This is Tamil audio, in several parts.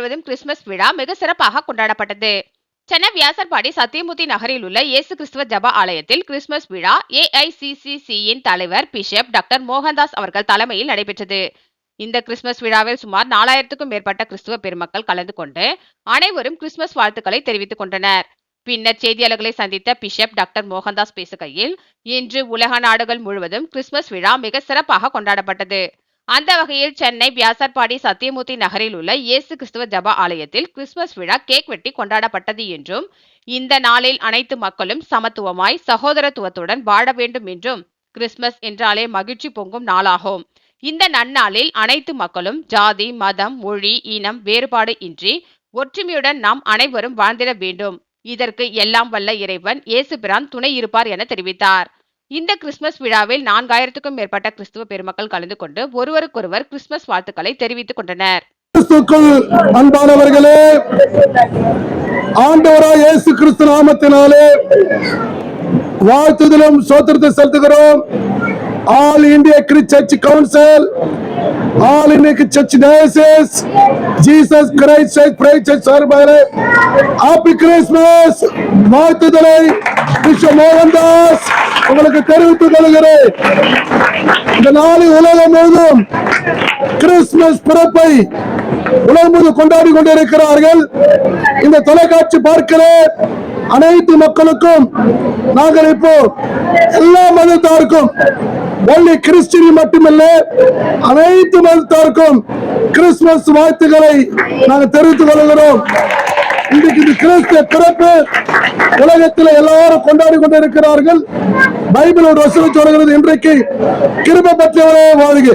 முழுவதும் கிறிஸ்துமஸ் விழா மிக சிறப்பாக கொண்டாடப்பட்டது. சென்னை வியாசர்பாடி சத்தியமூர்த்தி நகரில் உள்ள இயேசு கிறிஸ்துவ ஜப ஆலயத்தில் கிறிஸ்துமஸ் விழா ஏஐசிசிசியின் தலைவர் பிஷப் டாக்டர் மோகன்தாஸ் அவர்கள் தலைமையில் நடைபெற்றது. இந்த கிறிஸ்துமஸ் விழாவில் சுமார் நாலாயிரத்துக்கும் மேற்பட்ட கிறிஸ்துவ பெருமக்கள் கலந்து கொண்டு அனைவரும் கிறிஸ்துமஸ் வாழ்த்துக்களை தெரிவித்துக் கொண்டனர். பின்னர் செய்தியாளர்களை சந்தித்த பிஷப் டாக்டர் மோகன்தாஸ் பேசுகையில் இன்று உலக நாடுகள் முழுவதும் கிறிஸ்துமஸ் விழா மிக சிறப்பாக கொண்டாடப்பட்டது. அந்த வகையில் சென்னை வியாசர்பாடி சத்தியமூர்த்தி நகரில் உள்ள இயேசு கிறிஸ்துவ ஜப ஆலயத்தில் கிறிஸ்துமஸ் விழா கேக் வெட்டி கொண்டாடப்பட்டது என்றும் இந்த நாளில் அனைத்து மக்களும் சமத்துவமாய் சகோதரத்துவத்துடன் வாழ வேண்டும் என்றும் கிறிஸ்துமஸ் என்றாலே மகிழ்ச்சி பொங்கும் நாளாகும். இந்த நன்னாளில் அனைத்து மக்களும் ஜாதி மதம் மொழி இனம் வேறுபாடு இன்றி ஒற்றுமையுடன் நாம் அனைவரும் வாழ்ந்திட வேண்டும். இதற்கு எல்லாம் வல்ல இறைவன் இயேசுபிரான் துணை இருப்பார் என தெரிவித்தார். இந்த கிறிஸ்துமஸ் விழாவில் நான்காயிரத்துக்கும் மேற்பட்ட கிறிஸ்துவ பெருமக்கள் கலந்து கொண்டு ஒருவருக்கொருவர் கிறிஸ்துமஸ் வாழ்த்துக்களை தெரிவித்துக் கொண்டனர். அன்பானவர்களே ஆண்டவராய் இயேசு கிறிஸ்து நாமத்தினாலே வாழ்த்துதலும் சோத்திரத்தை செலுத்துகிறோம். All India Christ council all India church diocese Jesus Christ church bright church சார்பாக ஹாப்பி கிறிஸ்மஸ் வாழ்த்துதலை விஸ்வ மோகன்தாஸ். உங்களுக்கு தெரிவித்துக் கொள்கிறேன். இந்த நாளில் உலகம் முழுவதும் கிறிஸ்துமஸ் பிறப்பை உலகம் முழு கொண்டாடி கொண்டிருக்கிறார்கள். இந்த தொலைக்காட்சி பார்க்கிற அனைத்து மக்களுக்கும் நாங்கள் இப்போ எல்லா மதத்தாருக்கும் ஒன்லி கிறிஸ்டின் மட்டுமல்ல அனைத்து மதத்தாருக்கும் கிறிஸ்துமஸ் வாழ்த்துக்களை நாங்கள் தெரிவித்துக் கொள்கிறோம். இன்றைக்கு இந்த கிறிஸ்துவ பிறப்பு உலகத்தில் எல்லாரும் கொண்டாடி கொண்டிருக்கிறார்கள். பைபிள் ஒரு வசனம் சொல்கிறது இன்றைக்கு கிருப பெற்றவரே வாழ்க.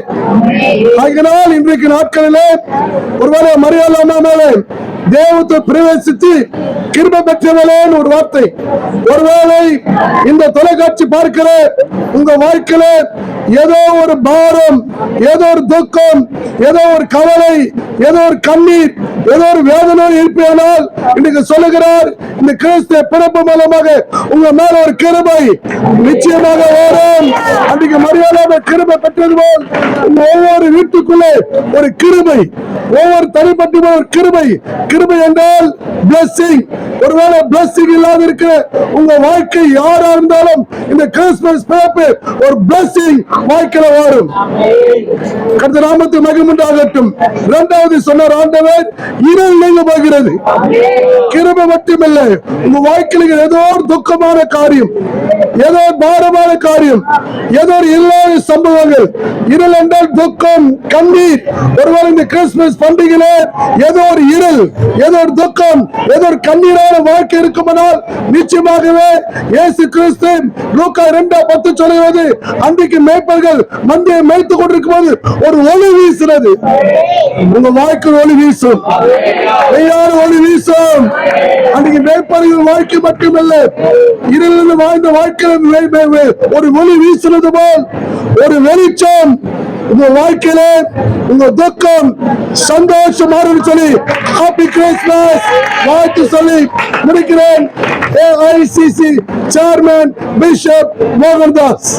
ஆகினால் இன்றைக்கு நாட்களிலே ஒருவேளை மரியாதை மேலே தேவத்தை பிரவேசித்து கிருப பெற்றவளேன்னு ஒரு வார்த்தை. ஒருவேளை இந்த தொலைக்காட்சி பார்க்கிற உங்க வாழ்க்கையில ஏதோ ஒரு பாரம் ஏதோ ஒரு துக்கம் ஏதோ ஒரு கவலை ஏதோ ஒரு கண்ணீர் ஏதோ ஒரு வேதனை இருப்பேனால் இன்னைக்கு சொல்லுகிறார் இந்த கிறிஸ்துவ பிறப்பு மூலமாக உங்க மேல ஒரு கிருபை நிச்சயமாக வரும். கிருபை பெற்றது போல் ஒவ்வொரு வீட்டுக்குள்ளே ஒரு கிருபை. ஒவ்வொரு தனிப்பட்ட ஒரு கிருபை. கிருபை என்றால் பிளஸ்ஸிங் ஒருவேளை பிளஸ்ஸிங் இல்லாத இருக்கிற உங்க வாழ்க்கை யாரா இருந்தாலும் இந்த கிறிஸ்துமஸ் பிறப்பு ஒரு பிளஸ்ஸிங் வாழ்க்கையில வரும் கடந்த நாமத்து மகிமுண்டாகட்டும் இரண்டாவது சொன்னார் ஆண்டவர் இருள் நீங்க போகிறது கிருபை மட்டுமில்ல உங்க வாழ்க்கையில ஏதோ ஒரு துக்கமான காரியம் ஏதோ பாரமான காரியம் ஏதோ ஒரு இல்லாத சம்பவங்கள். இருள் என்றால் துக்கம் கண்ணீர். ஒருவேளை இந்த கிறிஸ்துமஸ் பண்டிகையில ஏதோ ஒரு இருள் ஏதோ ஒரு துக்கம் ஏதோ ஒரு கண்ணீரான வாழ்க்கை இருக்குமானால் நிச்சயமாகவே இயேசு கிறிஸ்து லூக்கா ரெண்டா பத்து சொல்லுவது அன்றைக்கு மேய்ப்பர்கள் மந்தையை மேய்த்து கொண்டிருக்கும் போது ஒரு ஒளி வீசுறது உங்க வாழ்க்கை ஒளி வீசும். ஒளி வீசும். அன்றைக்கு மேய்ப்பர்கள் வாழ்க்கை மட்டுமல்ல இருளில் வாழ்ந்த வாழ்க்கையில் ஒரு ஒளி வீசுறது போல் ஒரு வெளிச்சம் உங்க வாழ்க்கையில உங்க துக்கம் சந்தோஷம் சொல்லி ஹாப்பி கிறிஸ்மஸ் வாழ்த்து சொல்லி முடிக்கிறேன். AICC chairman bishop Mohandas